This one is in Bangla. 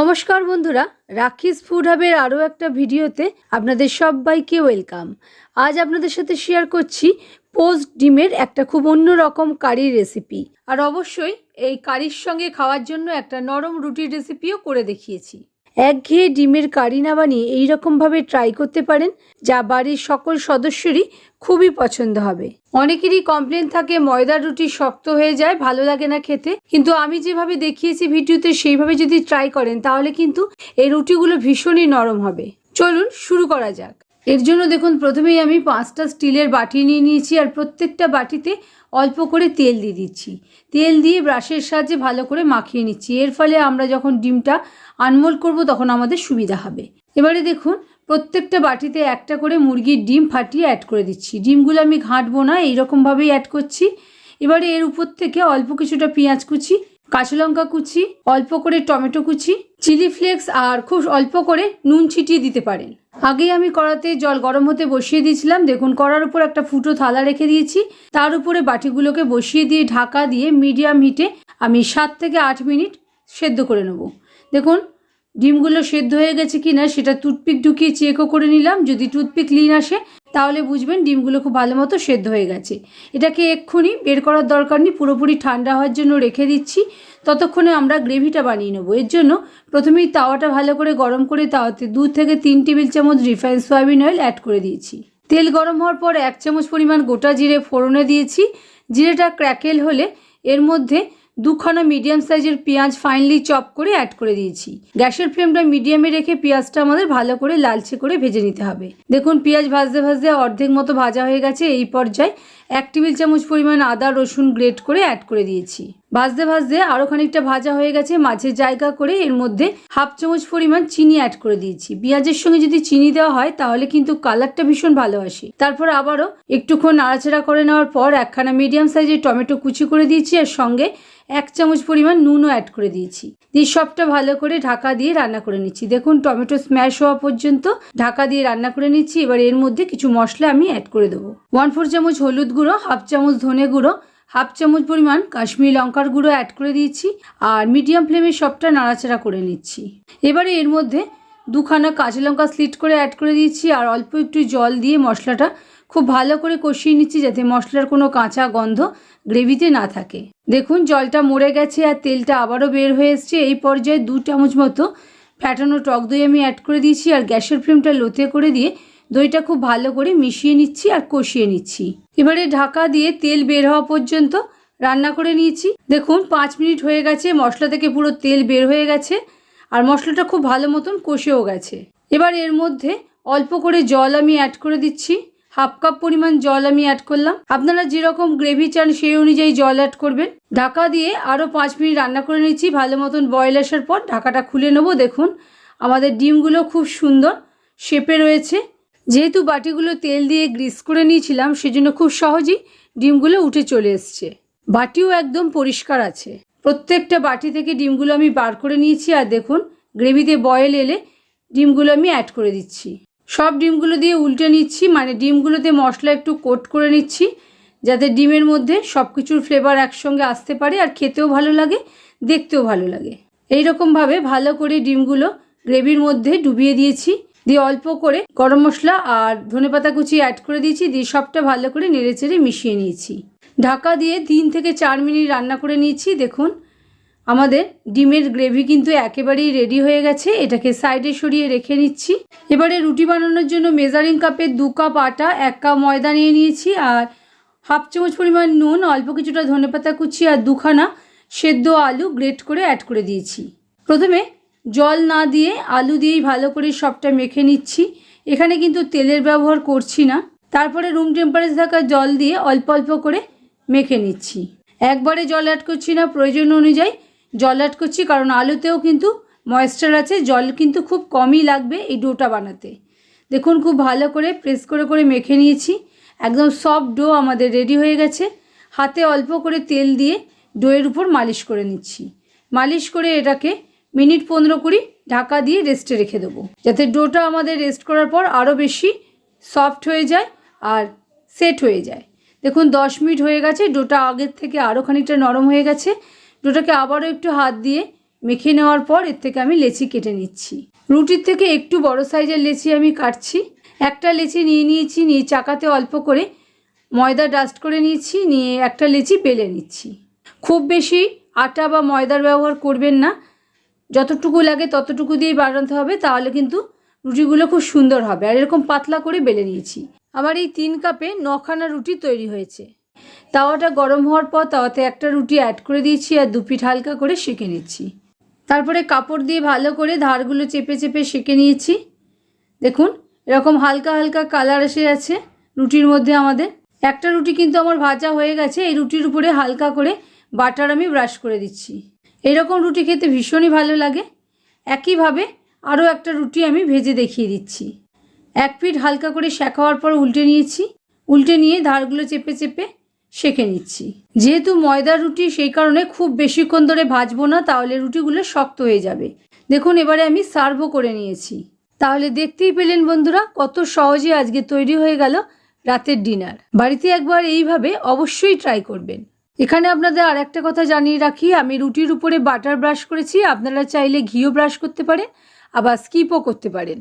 নমস্কার বন্ধুরা রাখিস ফুড হাবের আরও একটা ভিডিওতে আপনাদের সবাইকে ওয়েলকাম আজ আপনাদের সাথে শেয়ার করছি পোস্ট ডিমের একটা খুব অন্য রকম কারির রেসিপি আর অবশ্যই এই কারির সঙ্গে খাওয়ার জন্য একটা নরম রুটির রেসিপিও করে দেখিয়েছি। একঘেয়ে ডিমের কারি না বানিয়ে এইরকমভাবে ট্রাই করতে পারেন, যা বাড়ির সকল সদস্যরই খুবই পছন্দ হবে। অনেকেরই কমপ্লেন থাকে ময়দার রুটি শক্ত হয়ে যায়, ভালো লাগে না খেতে। কিন্তু আমি যেভাবে দেখিয়েছি ভিডিওতে, সেইভাবে যদি ট্রাই করেন, তাহলে কিন্তু এই রুটিগুলো ভীষণই নরম হবে। চলুন শুরু করা যাক। এর জন্য দেখুন, প্রথমেই আমি পাঁচটা স্টিলের বাটি নিয়ে নিয়েছি আর প্রত্যেকটা বাটিতে অল্প করে তেল দিয়ে দিচ্ছি। তেল দিয়ে ব্রাশের সাহায্যে ভালো করে মাখিয়ে নিচ্ছি। এর ফলে আমরা যখন ডিমটা আনমোল করব, তখন আমাদের সুবিধা হবে। এবারে দেখুন, প্রত্যেকটা বাটিতে একটা করে মুরগির ডিম ফাটিয়ে অ্যাড করে দিচ্ছি। ডিমগুলো আমি ঘাঁটবো না, এইরকমভাবেই অ্যাড করছি। এবারে এর উপর থেকে অল্প কিছুটা পেঁয়াজ কুচি কাঁচা লঙ্কা কুচি, অল্প করে টমেটো কুচি, চিলি ফ্লেক্স আর খুব অল্প করে নুন ছিটিয়ে দিতে পারেন। আগেই আমি কড়াতে জল গরম হতে বসিয়ে দিয়েছিলাম। দেখুন, কড়ার উপর একটা ফুটো থালা রেখে দিয়েছি। তার উপরে বাটিগুলোকে বসিয়ে দিয়ে ঢাকা দিয়ে মিডিয়াম হিটে আমি সাত থেকে আট মিনিট সেদ্ধ করে নেব। দেখুন, ডিমগুলো সেদ্ধ হয়ে গেছে কি না সেটা টুথপিক ঢুকিয়ে চেকও করে নিলাম। যদি টুথপিক লিন আসে তাহলে বুঝবেন ডিমগুলো খুব ভালো মতো সেদ্ধ হয়ে গেছে। এটাকে এক্ষুনি বের করার দরকার নেই, পুরোপুরি ঠান্ডা হওয়ার জন্য রেখে দিচ্ছি। ততক্ষণে আমরা গ্রেভিটা বানিয়ে নেব। এর জন্য প্রথমেই তাওয়াটা ভালো করে গরম করে তাওয়াতে দু থেকে তিন টেবিল চামচ রিফাইন সয়াবিন অয়েল অ্যাড করে দিয়েছি। তেল গরম হওয়ার পর এক চামচ পরিমাণ গোটা জিরে ফোড়নে দিয়েছি। জিরেটা ক্র্যাকেল হলে এর মধ্যে দুখানা মিডিয়াম সাইজের পেঁয়াজ ফাইনলি চপ করে অ্যাড করে দিয়েছি। গ্যাসের ফ্লেমটা মিডিয়ামে রেখে পেঁয়াজটা আমাদের ভালো করে লালচে করে ভেজে নিতে হবে। দেখুন, পেঁয়াজ ভাজতে ভাজতে অর্ধেক মতো ভাজা হয়ে গেছে। এই পর্যায়ে এক টেবিল চামচ পরিমাণ আদা রসুন গ্রেট করে অ্যাড করে দিয়েছি। ভাজতে ভাজতে আরও খানিকটা ভাজা হয়ে গেছে, মাছের জায়গা করে এর মধ্যে হাফ চামচ পরিমাণ চিনি অ্যাড করে দিয়েছি। পেঁয়াজের সঙ্গে যদি চিনি দেওয়া হয়, তাহলে কিন্তু কালারটা ভীষণ ভালো আসে। তারপর আবারও একটুক্ষণ নাড়াচাড়া করে নেওয়ার পর একখানা মিডিয়াম সাইজের টমেটো কুচি করে দিয়েছি আর সঙ্গে এক চামচ পরিমাণ নুনও অ্যাড করে দিয়েছি। দিয়ে সবটা ভালো করে ঢাকা দিয়ে রান্না করে নিচ্ছি। দেখুন, টমেটো স্ম্যাশ হওয়া পর্যন্ত ঢাকা দিয়ে রান্না করে নিচ্ছি। এবার এর মধ্যে কিছু মশলা আমি অ্যাড করে দেবো। ওয়ান ফোর চামচ হলুদ গুঁড়ো হাফ চামচ ধনে গুঁড়ো হাফ চামচ পরিমাণ কাশ্মীরি লঙ্কার গুঁড়ো অ্যাড করে দিয়েছি আর মিডিয়াম ফ্লেমে সবটা নাড়াচাড়া করে নিচ্ছি। এবারে এর মধ্যে দুখানা কাঁচা লঙ্কা স্লিট করে অ্যাড করে দিয়েছি আর অল্প একটু জল দিয়ে মশলাটা খুব ভালো করে কষিয়ে নিচ্ছি যাতে মশলার কোনো কাঁচা গন্ধ গ্রেভিতে না থাকে। দেখুন, জলটা মরে গেছে আর তেলটা আবারও বের হয়ে এসছে। এই পর্যায়ে দু চামচ মতো ফ্যাটানো টক দই আমি অ্যাড করে দিয়েছি আর গ্যাসের ফ্লেমটা লোতে করে দিয়ে দইটা খুব ভালো করে মিশিয়ে নিচ্ছি আর কষিয়ে নিচ্ছি। এবারে ঢাকা দিয়ে তেল বের হওয়া পর্যন্ত রান্না করে নিয়েছি। দেখুন, পাঁচ মিনিট হয়ে গেছে, মশলা থেকে পুরো তেল বের হয়ে গেছে আর মশলাটা খুব ভালো মতন কষেও গেছে। এবার এর মধ্যে অল্প করে জল আমি অ্যাড করে দিচ্ছি। হাফ কাপ পরিমাণ জল আমি অ্যাড করলাম। আপনারা যেরকম গ্রেভি চান সেই অনুযায়ী জল অ্যাড করবেন। ঢাকা দিয়ে আরও পাঁচ মিনিট রান্না করে নিচ্ছি ভালো মতন বয়েল আসার পর ঢাকাটা খুলে নেব। দেখুন, আমাদের ডিমগুলো খুব সুন্দর শেপে রয়েছে। যেহেতু বাটিগুলো তেল দিয়ে গ্রিস করে নিয়েছিলাম, সেজন্য খুব সহজেই ডিমগুলো উঠে চলে এসছে। বাটিও একদম পরিষ্কার আছে। প্রত্যেকটা বাটি থেকে ডিমগুলো আমি বার করে নিয়েছি, আর দেখুন, গ্রেভিতে বয়েল এলে ডিমগুলো আমি অ্যাড করে দিচ্ছি। সব ডিমগুলো দিয়ে উল্টে নিচ্ছি মানে ডিমগুলোতে মশলা একটু কোট করে নিচ্ছি, যাতে ডিমের মধ্যে সব কিছুর ফ্লেভার একসঙ্গে আসতে পারে, আর খেতেও ভালো লাগে, দেখতেও ভালো লাগে। এই রকমভাবে ভালো করে ডিমগুলো গ্রেভির মধ্যে ডুবিয়ে দিয়েছি। দিয়ে অল্প করে গরম মশলা আর ধনেপাতা কুচি অ্যাড করে দিয়েছি, দিয়ে সবটা ভালো করে নেড়েচেড়ে মিশিয়ে নিয়েছি। ঢাকা দিয়ে তিন থেকে চার মিনিট রান্না করে নিয়েছি, দেখুন। আমাদের ডিমের গ্রেভি কিন্তু একেবারেই রেডি হয়ে গেছে, এটাকে সাইডে সরিয়ে রেখে নিচ্ছি। এবারে রুটি বানানোর জন্য মেজারিং কাপে দু কাপ আটা, এক কাপ ময়দা নিয়ে নিয়েছি, আর হাফ চামচ পরিমাণ নুন, অল্প কিছুটা ধনেপাতা কুচি আর দুখানা সেদ্ধ আলু গ্রেট করে অ্যাড করে দিয়েছি। প্রথমে জল না দিয়ে, আলু দিয়েই ভালো করে সবটা মেখে নিচ্ছি। এখানে কিন্তু তেলের ব্যবহার করছি না। তারপরে রুম টেম্পারেচার থাকা জল দিয়ে অল্প অল্প করে মেখে নিচ্ছি। একবারে জল অ্যাড করছি না, প্রয়োজন অনুযায়ী জল অ্যাড করছি, কারণ আলুতেও কিন্তু ময়েশ্চার আছে, জল কিন্তু খুব কমই লাগবে এই ডোটা বানাতে। দেখুন, খুব ভালো করে প্রেস করে করে মেখে নিয়েছি। একদম সফট ডো আমাদের রেডি হয়ে গেছে। হাতে অল্প করে তেল দিয়ে ডোয়ের উপর মালিশ করে নিচ্ছি। মালিশ করে এটাকে মিনিট পনেরো কুড়ি ঢাকা দিয়ে রেস্টে রেখে দেবো। যাতে ডোটা আমাদের রেস্ট করার পর আরও বেশি সফট হয়ে যায় আর সেট হয়ে যায়। দেখুন, দশ মিনিট হয়ে গেছে ডোটা আগের থেকে আরও খানিকটা নরম হয়ে গেছে। ডোটাকে আবারও একটু হাত দিয়ে মেখে নেওয়ার পর এর থেকে আমি লেচি কেটে নিচ্ছি। রুটির থেকে একটু বড় সাইজের লেচি আমি কাটছি। একটা লেচি নিয়ে নিয়েছি, নিয়ে চাকাতে অল্প করে ময়দা ডাস্ট করে নিয়েছি, নিয়ে একটা লেচি বেলে নিচ্ছি। খুব বেশি আটা বা ময়দার ব্যবহার করবেন না। যতটুকু লাগে ততটুকু দিয়েই বানাতে হবে, তাহলে কিন্তু রুটিগুলো খুব সুন্দর হবে। আর এরকম পাতলা করে বেলে নিয়েছি। আমার এই তিন কাপে নখানা রুটি তৈরি হয়েছে। তাওয়াটা গরম হওয়ার পর তাওয়াতে একটা রুটি অ্যাড করে দিয়েছি আর দু পিঠ হালকা করে সেঁকে নিচ্ছি। তারপরে কাপড় দিয়ে ভালো করে ধারগুলো চেপে চেপে সেঁকে নিয়েছি। দেখুন, এরকম হালকা হালকা কালার এসে আছে রুটির মধ্যে আমাদের। একটা রুটি কিন্তু আমার ভাজা হয়ে গেছে, এই রুটির উপরে হালকা করে বাটার আমি ব্রাশ করে দিচ্ছি। এরকম রুটি খেতে ভীষণই ভালো লাগে। একইভাবে আরও একটা রুটি আমি ভেজে দেখিয়ে দিচ্ছি। এক পিঠ হালকা করে শেখা হওয়ার পর উল্টে নিয়েছি। উল্টে নিয়ে ধারগুলো চেপে চেপে সেঁকে নিচ্ছি। যেহেতু ময়দার রুটি, সেই কারণে খুব বেশিক্ষণ ধরে ভাজবো না, তাহলে রুটিগুলো শক্ত হয়ে যাবে। দেখুন, এবারে আমি সার্ভও করে নিয়েছি। তাহলে দেখতেই পেলেন বন্ধুরা, কত সহজে আজকে তৈরি হয়ে গেল রাতের ডিনার। বাড়িতে একবার এইভাবে অবশ্যই ট্রাই করবেন। এখানে আপনাদের আর একটা কথা জানিয়ে রাখি, আমি রুটির উপরে বাটার ব্রাশ করেছি, আপনারা চাইলে ঘিও ব্রাশ করতে পারেন, আবার স্কিপও করতে পারেন।